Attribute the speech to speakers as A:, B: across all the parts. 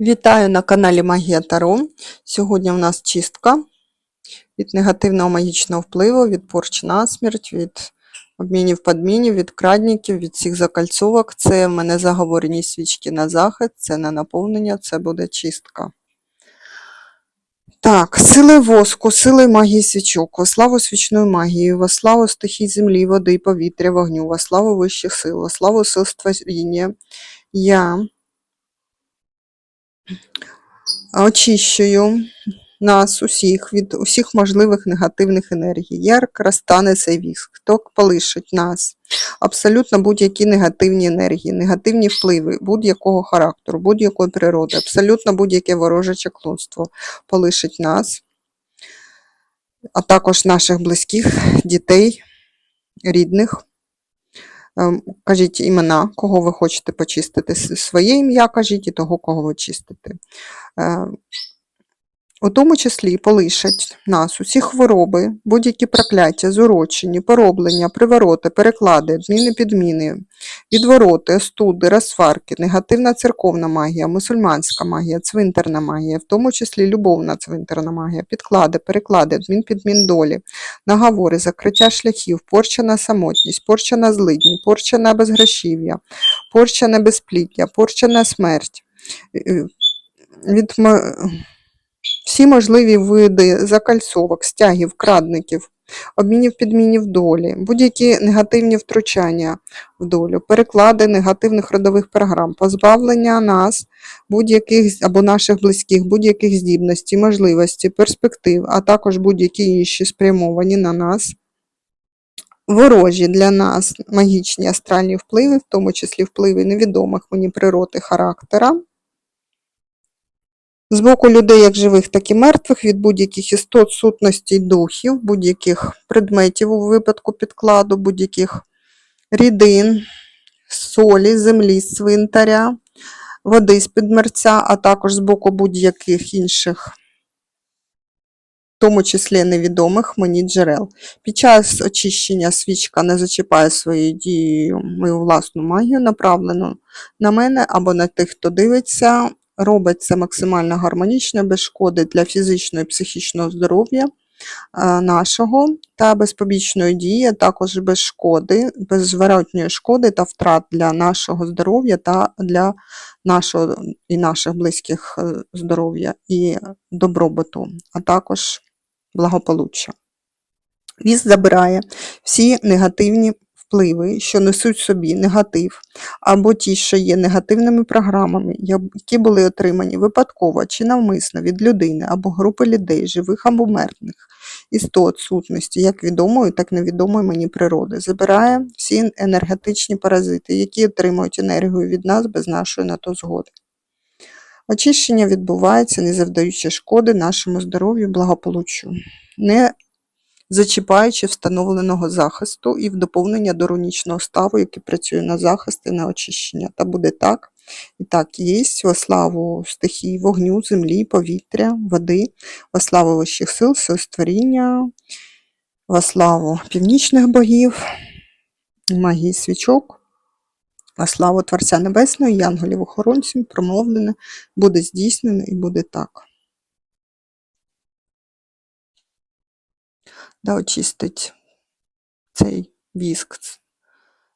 A: Вітаю на каналі Магія Таро. Сьогодні у нас чистка від негативного магічного впливу, від порч на смерть, від обмінів подмінів, від крадників, від всіх закальцовок. Це в мене заговорені свічки на захист, це на наповнення, це буде чистка. Так, сили воску, сили магії свічок, во славу свічної магії, во славу стихій землі, води, повітря, вогню, во славу вищих сил, во славу сил створіння. Я очищую нас усіх від усіх можливих негативних енергій. Як розтане цей віск, хто полишить нас. Абсолютно будь-які негативні енергії, негативні впливи будь-якого характеру, будь-якої природи, абсолютно будь-яке вороже чаклунство полишить нас, а також наших близьких, дітей, рідних. Ем, Кажіть імена, кого ви хочете почистити. Своє ім'я кажіть і того, кого ви чистите. Е, У тому числі полишать нас усі хвороби, будь-які прокляття, зурочені, пороблення, привороти, переклади, зміни підміни, відвороти, остуди, розсварки, негативна церковна магія, мусульманська магія, цвинтарна магія, в тому числі любовна цвинтарна магія, підклади, переклади, змін підмін долі, наговори, закриття шляхів, порча на самотність, порча на злидні, порча на безгрошів'я, порча на безпліддя, порча на смерть. Е, Від всі можливі види закальцовок, стягів, крадників, обмінів підмінів долі, будь-які негативні втручання в долю, переклади негативних родових програм, позбавлення нас будь-яких або наших близьких, будь-яких здібностей, можливостей, перспектив, а також будь-які інші спрямовані на нас. Ворожі для нас магічні астральні впливи, в тому числі впливи невідомих мені природи характера, з боку людей, як живих, так і мертвих, від будь-яких істот, сутностей, духів, будь-яких предметів у випадку підкладу, будь-яких рідин, солі, землі, з цвинтаря, води з підмерця, а також з боку будь-яких інших, в тому числі невідомих мені джерел. Під час очищення свічка не зачіпає своєю дією мою власну магію, направлену на мене або на тих, хто дивиться. Робить це максимально гармонічно, без шкоди для фізичного і психічного здоров'я е, нашого та без побічної дії, також без шкоди, без зворотньої шкоди та втрат для нашого здоров'я та для нашого і наших близьких е, здоров'я і добробуту, а також благополуччя. Віз забирає всі негативні впливи, що несуть в собі негатив, або ті, що є негативними програмами, які були отримані випадково чи навмисно від людини або групи людей, живих або мертвих, істот, сутності, як відомої, так невідомої мені природи. Забирає всі енергетичні паразити, які отримують енергію від нас без нашої на то згоди. Очищення відбувається, не завдаючи шкоди нашому здоров'ю, благополуччю, не зачіпаючи встановленого захисту і в доповнення до рунічного ставу, який працює на захист і на очищення. Та буде так. І так є во славу стихій вогню, землі, повітря, води, во славу вищих сил, сил створіння, во славу північних богів, магії свічок, во славу Творця Небесного, янголів охоронців, промовлене, буде здійснено і буде так. Да очистить цей віск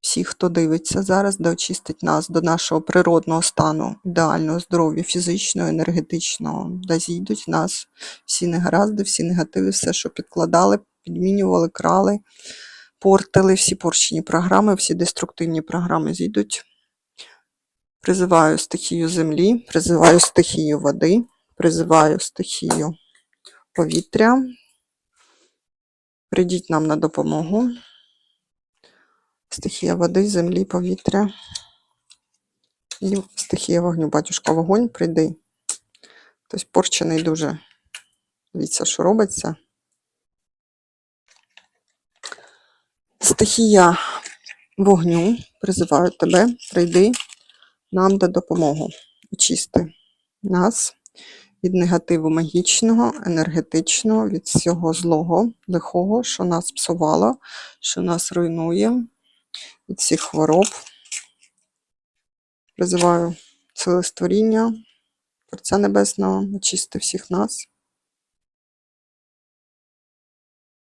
A: всіх, хто дивиться зараз, да очистить нас до нашого природного стану, ідеального здоров'я, фізичного, енергетичного, да зійдуть нас всі негаразди, всі негативи, все, що підкладали, підмінювали, крали, портили, всі порчені програми, всі деструктивні програми зійдуть. Призиваю стихію землі, призиваю стихію води, призиваю стихію повітря. Прийдіть нам на допомогу. Стихія води, землі, повітря. І стихія вогню. Батюшка вогонь, прийди. Хтось порчений дуже. Дивіться, що робиться. Стихія вогню. Призиваю тебе, прийди нам до допомогу. Очисти нас від негативу магічного, енергетичного, від всього злого, лихого, що нас псувало, що нас руйнує, від всіх хвороб. Призиваю сили створіння, Творця Небесного, очисти всіх нас.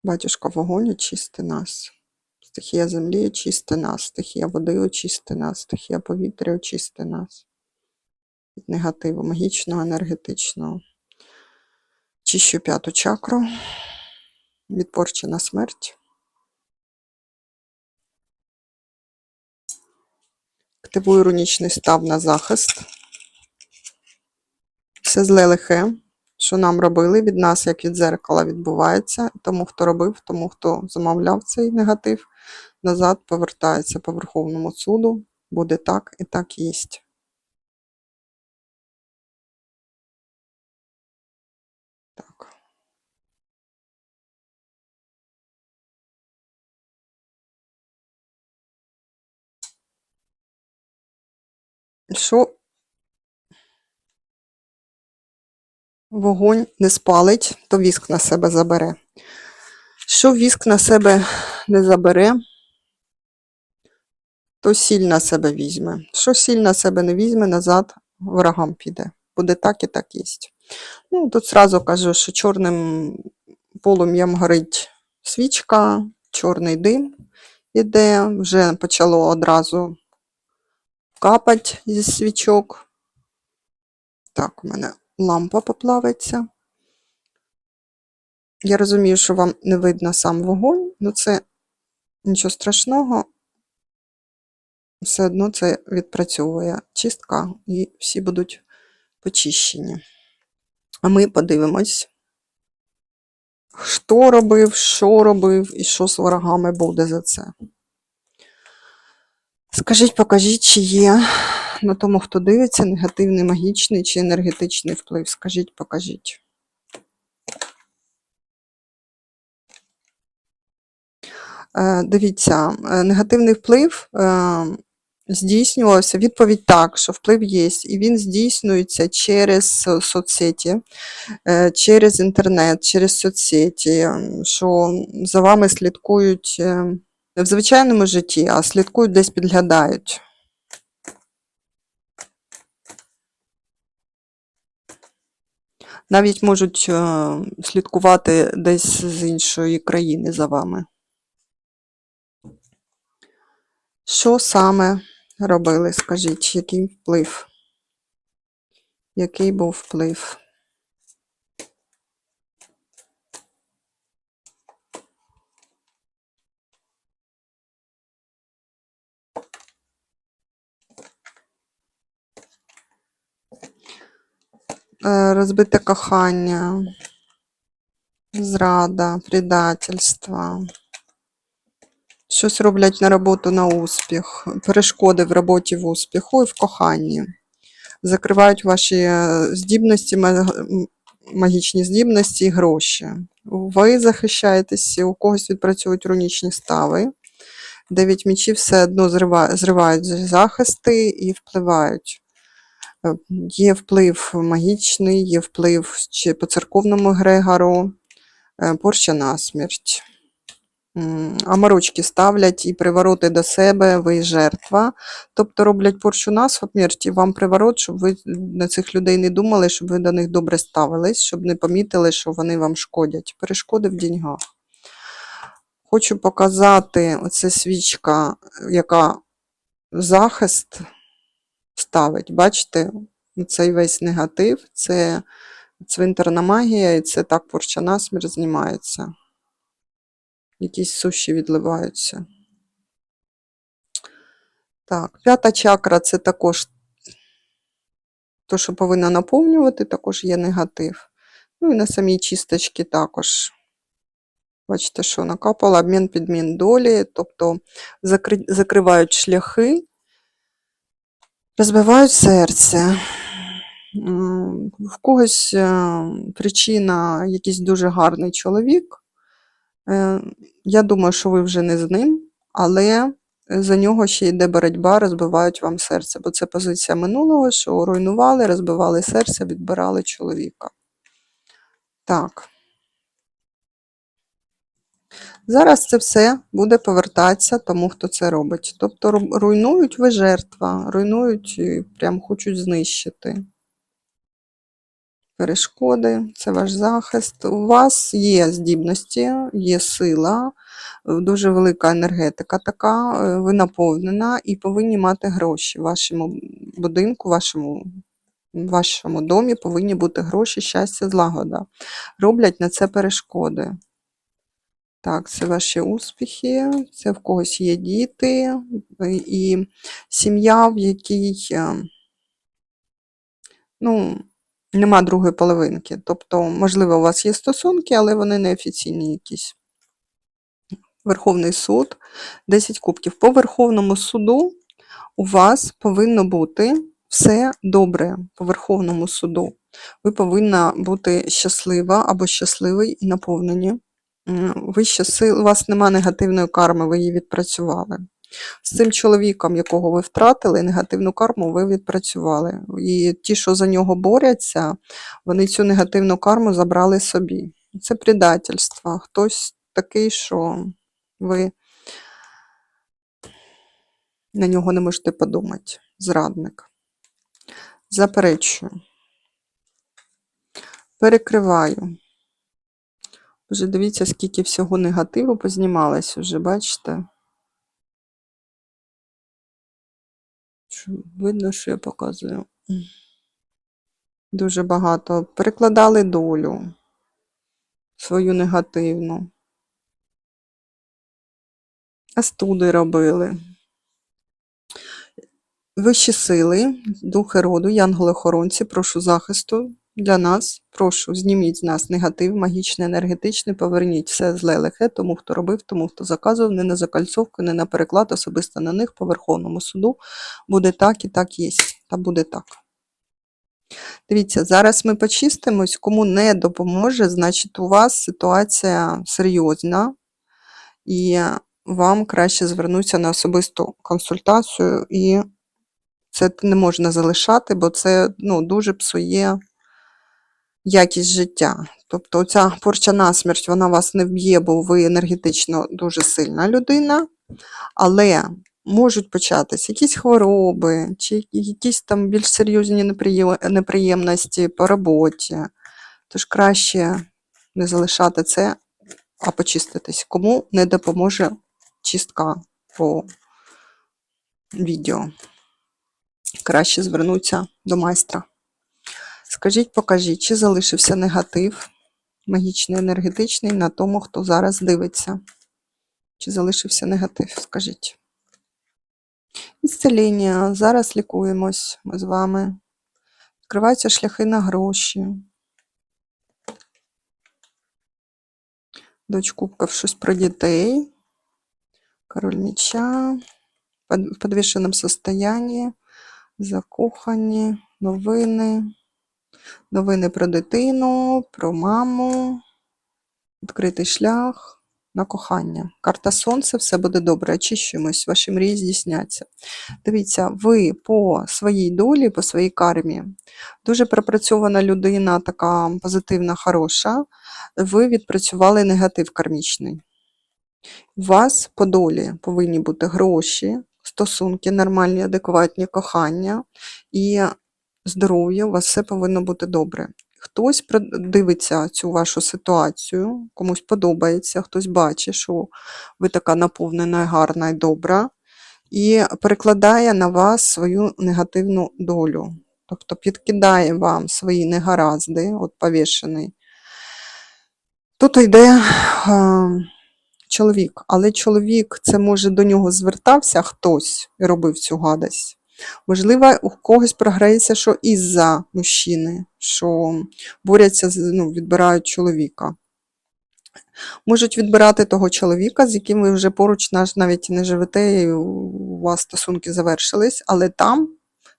A: Батюшка вогонь, очисти нас. Стихія землі, очисти нас, стихія води, очисти нас, стихія повітря, очисти нас. Від негативу магічного, енергетичного. Чищу п'яту чакру. Від порчі на смерть. Активую рунічний став на захист. Все зле лихе, що нам робили від нас, як від зеркала, відбувається. Тому, хто робив, тому, хто замовляв цей негатив, назад повертається по Верховному суду. Буде так і так єсть. Що вогонь не спалить, то віск на себе забере. Що віск на себе не забере, то сіль на себе візьме. Що сіль на себе не візьме, назад ворогам піде. Буде так і так єсть. Ну, тут зразу кажу, що чорним полум'ям горить свічка, чорний дим іде, вже почало одразу капать зі свічок. Так, у мене лампа поплавиться. Я розумію, що вам не видно сам вогонь, але це нічого страшного. Все одно це відпрацьовує чистка і всі будуть почищені. А ми подивимось, хто робив, що робив і що з ворогами буде за це. Скажіть, покажіть, чи є на тому, хто дивиться, негативний, магічний чи енергетичний вплив. Скажіть, покажіть. Е, Дивіться, е, негативний вплив е, здійснювався. Відповідь так, що вплив є, і він здійснюється через соцсеті, через інтернет, через соцсеті, що за вами слідкують е, не в звичайному житті, а слідкують десь підглядають. Навіть можуть е, слідкувати десь з іншої країни за вами. Що саме робили? Скажіть, який вплив? Який був вплив? Розбите кохання, зрада, предательство. Щось роблять на роботу на успіх, перешкоди в роботі в успіху і в коханні. Закривають ваші е, здібності, магічні здібності і гроші. Ви захищаєтесь, у когось відпрацьовують рунічні стави. Дев'ять мічів все одно зривають захисти і впливають. Є вплив магічний, є вплив чи по церковному Грегору, е, порча на смерть. Аморочки ставлять і привороти до себе, ви жертва. Тобто роблять порчу на смерть і вам приворот, щоб ви на цих людей не думали, щоб ви до них добре ставились, щоб не помітили, що вони вам шкодять. Перешкоди в деньгах. Хочу показати оце свічка, яка захист ставить. Бачите, цей весь негатив, це цвинтарна магія, і це так порча на смерть знімається. Якісь суші відливаються. Так, п'ята чакра це також то, що повинна наповнювати, також є негатив. Ну і на самій чисточці також. Бачите, що накапало обмін підмін долі, тобто закри... закривають шляхи, розбивають серце. В когось е, причина якийсь дуже гарний чоловік. Е, Я думаю, що ви вже не з ним, але за нього ще йде боротьба, розбивають вам серце, бо це позиція минулого, що руйнували, розбивали серце, відбирали чоловіка. Так. Зараз це все буде повертатися тому, хто це робить. Тобто руйнують ви жертва, руйнують і прям хочуть знищити. перешкоди, це ваш захист. У вас є здібності, є сила, дуже велика енергетика така, е, ви наповнена і повинні мати гроші в вашому будинку, вашому, вашому домі повинні бути гроші, щастя, злагода. Роблять на це перешкоди. Так, це ваші успіхи, це в когось є діти і сім'я, в якій е, ну, нема другої половинки. Тобто, можливо, у вас є стосунки, але вони неофіційні якісь. Верховний суд, 10 кубків. По Верховному суду у вас повинно бути все добре по Верховному суду. Ви повинна бути щаслива або щасливий і наповнені. М, Ви щасливі, у вас нема негативної карми, ви її відпрацювали. З цим чоловіком, якого ви втратили, негативну карму ви відпрацювали. І ті, що за нього борються, вони цю негативну карму забрали собі. Це предательство. Хтось такий, що ви на нього не можете подумати. Зрадник. Заперечую. Перекриваю. Вже дивіться, скільки всього негативу познімалось уже, бачите? Видно, що я показую. Дуже багато. Перекладали долю свою негативну. Астуди робили. Вищі сили, духи роду, янголи-охоронці, прошу захисту для нас. Прошу, зніміть з нас негатив, магічний, енергетичний, поверніть все зле лихе, тому хто робив, тому хто заказував, не на закальцовку, не на переклад, особисто на них по Верховному суду. Буде так і так є. Та буде так. Дивіться, зараз ми почистимось. Кому не допоможе, значить у вас ситуація серйозна, і вам краще звернутися на особисту консультацію, і це не можна залишати, бо це ну, дуже псує якість життя. Тобто ця порча насмерть, вона вас не вб'є, бо ви енергетично дуже сильна людина, але можуть початись якісь хвороби, чи якісь там більш серйозні неприємності по роботі. Тож краще не залишати це, а почиститись. Кому не допоможе чистка по відео. Краще звернутися до майстра. Скажіть, покажіть, чи залишився негатив магічний, енергетичний на тому, хто зараз дивиться? Чи залишився негатив? Скажіть. Ісцеління. Зараз лікуємось ми з вами. Відкриваються шляхи на гроші. Дочь кубків щось про дітей. Король меча. В подвішеному состоянні. Закохані. Новини. Новини про дитину, про маму. Відкритий шлях на кохання. Карта Сонце, все буде добре. Очищуємось, ваші мрії здійсняться. Дивіться, ви по своїй долі, по своїй кармі, дуже пропрацьована людина, така позитивна, хороша. Ви відпрацювали негатив кармічний. У вас по долі повинні бути гроші, стосунки, нормальні, адекватні, кохання і здоров'я. У вас все повинно бути добре. Хтось дивиться цю вашу ситуацію, комусь подобається, хтось бачить, що ви така наповнена, гарна і добра, і перекладає на вас свою негативну долю. Тобто підкидає вам свої негаразди, от повішений. Тут йде е, чоловік, але чоловік, це може до нього звертався хтось і робив цю гадость. Можливо, у когось програється, що із-за мужчини, що борються, ну, відбирають чоловіка. Можуть відбирати того чоловіка, з яким ви вже поруч навіть не живете, і у вас стосунки завершились, але там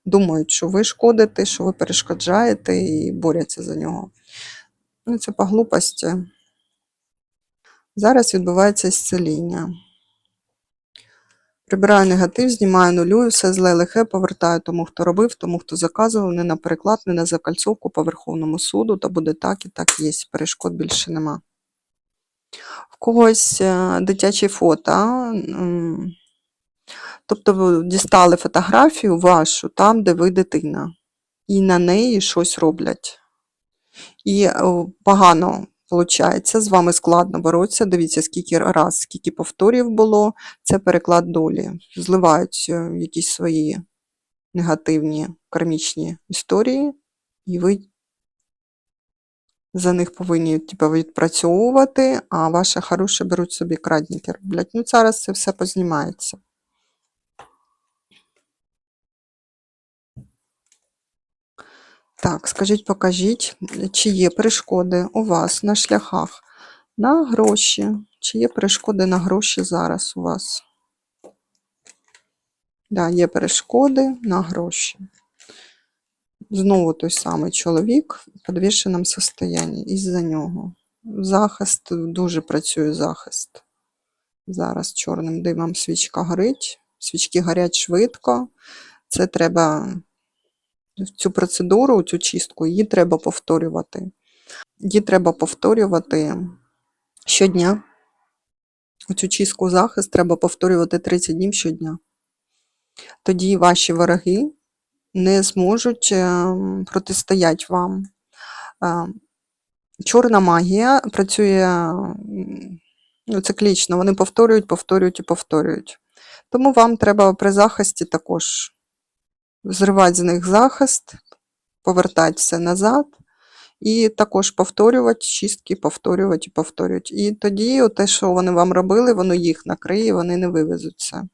A: думають, що ви шкодите, що ви перешкоджаєте і борються за нього. Ну, це по глупості. Зараз відбувається зціління. Прибираю негатив, знімаю нулюю, все зле лихе, повертаю тому, хто робив, тому, хто заказував, не на переклад, не на закальцовку по Верховному суду, та буде так і так є. Перешкод більше нема. В когось е, дитячі фото. Тобто ви дістали фотографію вашу там, де ви дитина, і на неї щось роблять. І е, погано виходить, з вами складно боротися. Дивіться, скільки раз, скільки повторів було. Це переклад долі. Зливають е, якісь свої негативні кармічні історії, і ви за них повинні типу, відпрацьовувати, а ваше хороше беруть собі крадники роблять. Ну, зараз це все познімається. Так, скажіть, покажіть, чи є перешкоди у вас на шляхах на гроші? Чи є перешкоди на гроші зараз у вас? Да, є перешкоди на гроші. Знову той самий чоловік в підвішеному состоянні із-за нього. Захист, дуже працює захист. Зараз чорним димом свічка горить. Свічки горять швидко. Це треба цю процедуру, цю чистку, її треба повторювати. Її треба повторювати щодня. Цю чистку захист треба повторювати 30 днів щодня. Тоді ваші вороги не зможуть ем, протистояти вам. Е, Чорна магія працює ну, циклічно, вони повторюють, повторюють і повторюють. Тому вам треба при захисті також зривати з них захист, повертати все назад, і також повторювати чистки, повторювати і повторювати. І тоді те, що вони вам робили, воно їх накриє, вони не вивезуться.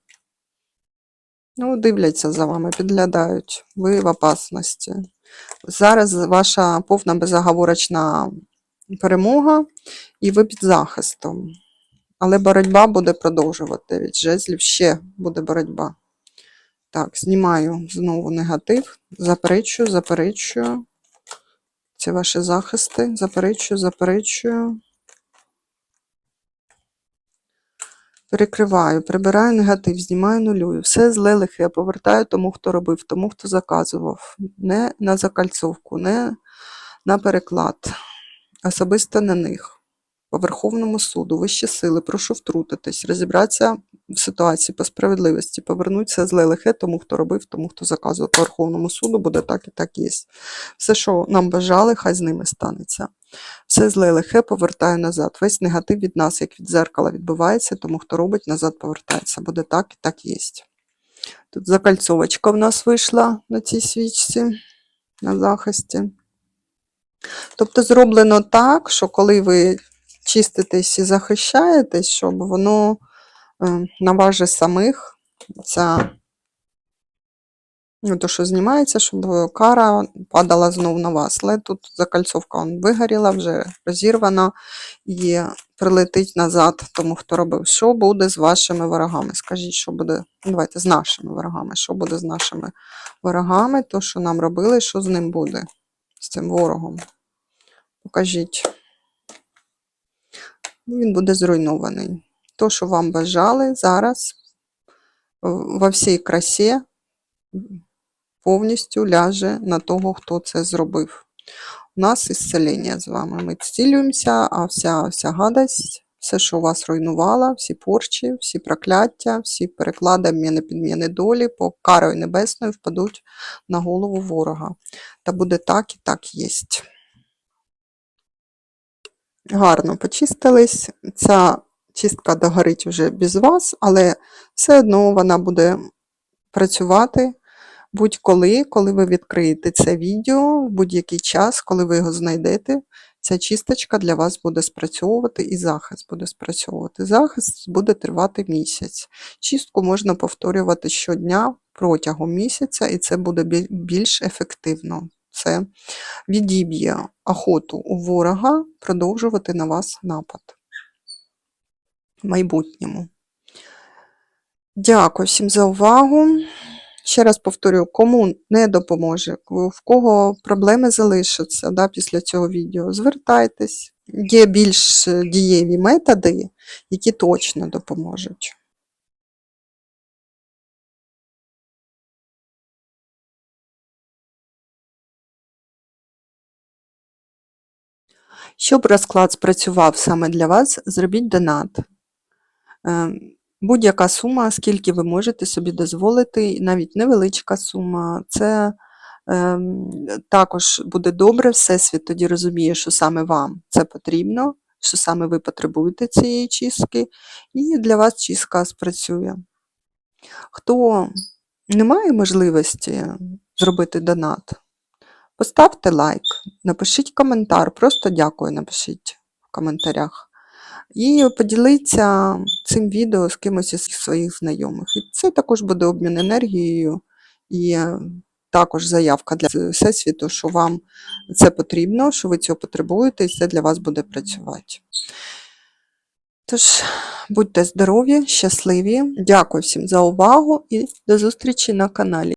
A: Ну, дивляться за вами, підглядають. Ви в опасності. Зараз ваша повна безоговорочна перемога, і ви під захистом. Але боротьба буде продовжувати. Від жезлів ще буде боротьба. Так, знімаю знову негатив. Заперечую, заперечую. Це ваші захисти. Заперечую, заперечую. Перекриваю, прибираю негатив, знімаю нулюю. Все зле лихе повертаю тому, хто робив, тому, хто заказував. Не на закальцовку, не на переклад. Особисто на них. По Верховному суду, вищі сили, прошу втрутитись, розібратися в ситуації по справедливості, повернуть все зле лихе тому, хто робив, тому, хто заказував по Верховному суду, буде так і так є. Все, що нам бажали, хай з ними станеться. Все зле лихе повертаю назад. Весь негатив від нас, як від зеркала, відбувається, тому хто робить, назад повертається. Буде так і так є. Тут закальцовочка в нас вийшла на цій свічці, на захисті. Тобто зроблено так, що коли ви чиститесь і захищаєтесь, щоб воно на вас самих, ця, ну, то, що знімається, щоб кара падала знову на вас. Але тут закальцовка он вигоріла, вже розірвана і прилетить назад тому, хто робив. Що буде з вашими ворогами? Скажіть, що буде. Давайте з нашими ворогами. Що буде з нашими ворогами? То, що нам робили, що з ним буде, з цим ворогом. Покажіть. Він буде зруйнований. То, що вам бажали зараз во всій красі повністю ляже на того, хто це зробив. У нас ісцелення з вами. Ми зцілюємося, а вся, вся гадость, все, що вас руйнувало, всі порчі, всі прокляття, всі переклади, обміни, підміни долі, по карою небесною впадуть на голову ворога. Та буде так і так єсть. Гарно почистились. Ця чистка догорить вже без вас, але все одно вона буде працювати будь-коли, коли ви відкриєте це відео, в будь-який час, коли ви його знайдете, ця чисточка для вас буде спрацьовувати і захист буде спрацьовувати. Захист буде тривати місяць. Чистку можна повторювати щодня протягом місяця, і це буде більш ефективно. Це відіб'є охоту у ворога продовжувати на вас напад майбутньому. Дякую всім за увагу. Ще раз повторюю, кому не допоможе, в кого проблеми залишаться да, після цього відео, звертайтесь. Є більш е, дієві методи, які точно допоможуть. Щоб розклад спрацював саме для вас, зробіть донат. Е, Будь-яка сума, скільки ви можете собі дозволити, навіть невеличка сума, це ем, також буде добре, Всесвіт тоді розуміє, що саме вам це потрібно, що саме ви потребуєте цієї чистки, і для вас чистка спрацює. Хто не має можливості зробити донат, поставте лайк, напишіть коментар, просто дякую, напишіть в коментарях. І поділіться цим відео з кимось із своїх знайомих. І це також буде обмін енергією і е, також заявка для Всесвіту, що вам це потрібно, що ви цього потребуєте, і це для вас буде працювати. Тож, будьте здорові, щасливі. Дякую всім за увагу і до зустрічі на каналі.